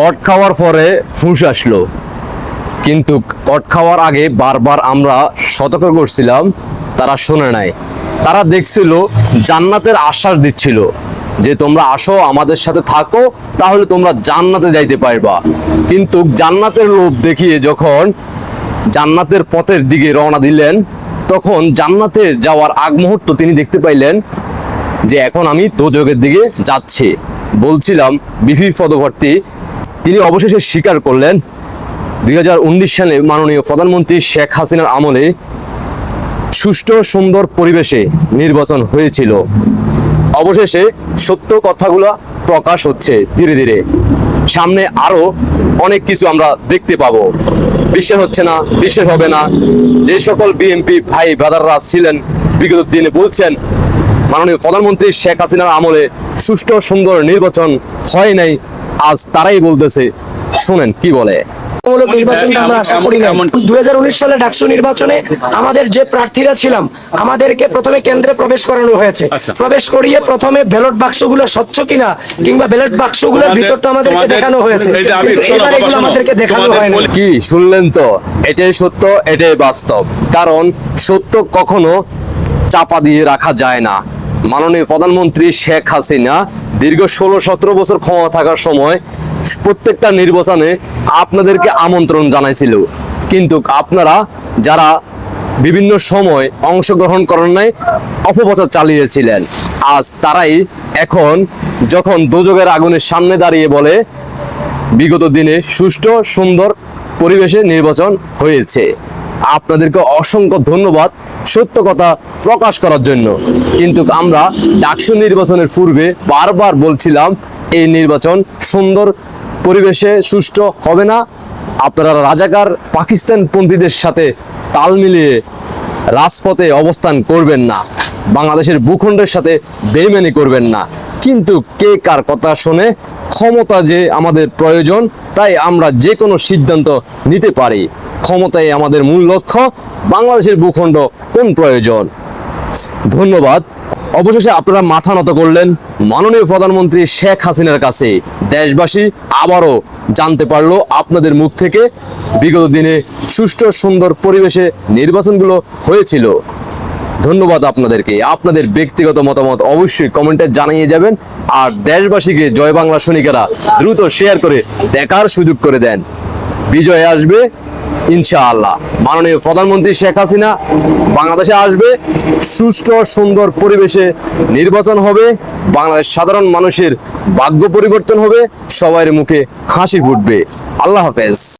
কট খাওয়ার পরে ফুঁস আসলো। কিন্তু কট খাওয়ার আগে বারবার আমরা সতর্ক করছিলাম, তারা শোনে নাই। তারা দেখছিল, জান্নাতের আশ্বাস দিচ্ছিল যে তোমরা আসো, আমাদের সাথে থাকো, তাহলে তোমরা জান্নাতে যাইতে পারবা। কিন্তু জান্নাতের লোভ দেখিয়ে যখন জান্নাতের পথের দিকে রওনা দিলেন, তখন জান্নাতে যাওয়ার আগ মুহূর্ত তিনি দেখতে পাইলেন যে এখন আমি দোজগের দিকে যাচ্ছি। বলছিলাম বিফি পদভর্তি তিনি অবশেষে স্বীকার করলেন। দুই হাজার উনিশ সালে মাননীয় প্রধানমন্ত্রী শেখ হাসিনার আমলে সুষ্ঠু, সুন্দর পরিবেশে নির্বাচন হয়েছিল। অবশেষে সত্য কথাগুলো প্রকাশ হচ্ছে ধীরে ধীরে। সামনে আরও অনেক কিছু আমরা দেখতে পাবো। বিশ্বাস হচ্ছে না, বিশ্বাস হবে না। যে সকল বিএনপি ভাই ব্রাদাররা ছিলেন, বিগত দিনে বলছেন, মাননীয় প্রধানমন্ত্রী শেখ হাসিনার আমলে সুষ্ঠু, সুন্দর নির্বাচন হয় নাই। আজ তারাই বলতেছে শুনেন কি বলে। আমরা আশা করি না সালে ডাকসু নির্বাচনে আমাদের যে প্রার্থীরা ছিলাম আমাদেরকে প্রথমে কেন্দ্রে প্রবেশ করানো হয়েছে। আচ্ছা। প্রবেশ করিয়ে প্রথমে ব্যালট বাক্সগুলো স্বচ্ছ কিনা কিংবা ব্যালট বাক্সগুলোর ভিতরটা আমাদেরকে দেখানো হয়েছে। এবার এগুলো আমাদেরকে দেখানো কি শুনলেন তো? এটাই সত্য এটাই বাস্তব। কারণ সত্য কখনো চাপা দিয়ে রাখা যায় না। মাননীয় প্রধানমন্ত্রী শেখ হাসিনা দীর্ঘ ষোলো সতেরো বছর ক্ষমতা থাকার সময় প্রত্যেকটা নির্বাচনে আপনাদেরকে আমন্ত্রণ জানাইছিল। কিন্তু আপনারা যারা বিভিন্ন সময় অংশগ্রহণ করেন নাই, অপপ্রচার চালিয়েছিলেন। আজ তারাই এখন যখন দুযোগের আগুনের সামনে দাঁড়িয়ে বলে, বিগত দিনে সুষ্ঠু, সুন্দর পরিবেশে নির্বাচন হয়েছে। আপনাদেরকে অসংখ্য ধন্যবাদ সত্য কথা প্রকাশ করার জন্য। কিন্তু আমরা ডাকসু নির্বাচনের পূর্বে বারবার বলছিলাম, এই নির্বাচন সুন্দর পরিবেশে সুষ্ঠু হবে না। আপনারা রাজাকার পাকিস্তান পন্থীদের সাথে তাল মিলিয়ে রাজপথে অবস্থান করবেন না। বাংলাদেশের ভূখণ্ডের সাথে বেইমানি করবেন না। কিন্তু কে কার কথা শুনে, ক্ষমতা যে আমাদের প্রয়োজন, তাই আমরা যে কোনো সিদ্ধান্ত নিতে পারি। ক্ষমতাই আমাদের মূল লক্ষ্য বাংলাদেশের ভূখণ্ড কোন প্রয়োজন? ধন্যবাদ। অবশেষে আপনারা মাথা নত করলেন মাননীয় প্রধানমন্ত্রী শেখ হাসিনার কাছে। দেশবাসী আবারও জানতে পারল আপনাদের মুখ থেকে বিগত দিনে সুষ্ঠু সুন্দর পরিবেশে নির্বাচনগুলো হয়েছিল। ধন্যবাদ আপনাদেরকে। আপনাদের ব্যক্তিগত মতামত অবশ্যই কমেন্টে জানিয়ে যাবেন আর দেশবাসীকে জয় বাংলা সৈনিকেরা দ্রুত শেয়ার করে দেখার সুযোগ করে দেন। বিজয় আসবে। ইনশাআল্লাহ। মাননীয় প্রধানমন্ত্রী শেখ হাসিনা বাংলাদেশে আসবে। সুষ্ঠু, সুন্দর পরিবেশে নির্বাচন হবে। বাংলাদেশ সাধারণ মানুষের ভাগ্য পরিবর্তন হবে। সবার মুখে হাসি ফুটবে। আল্লাহ হাফেজ।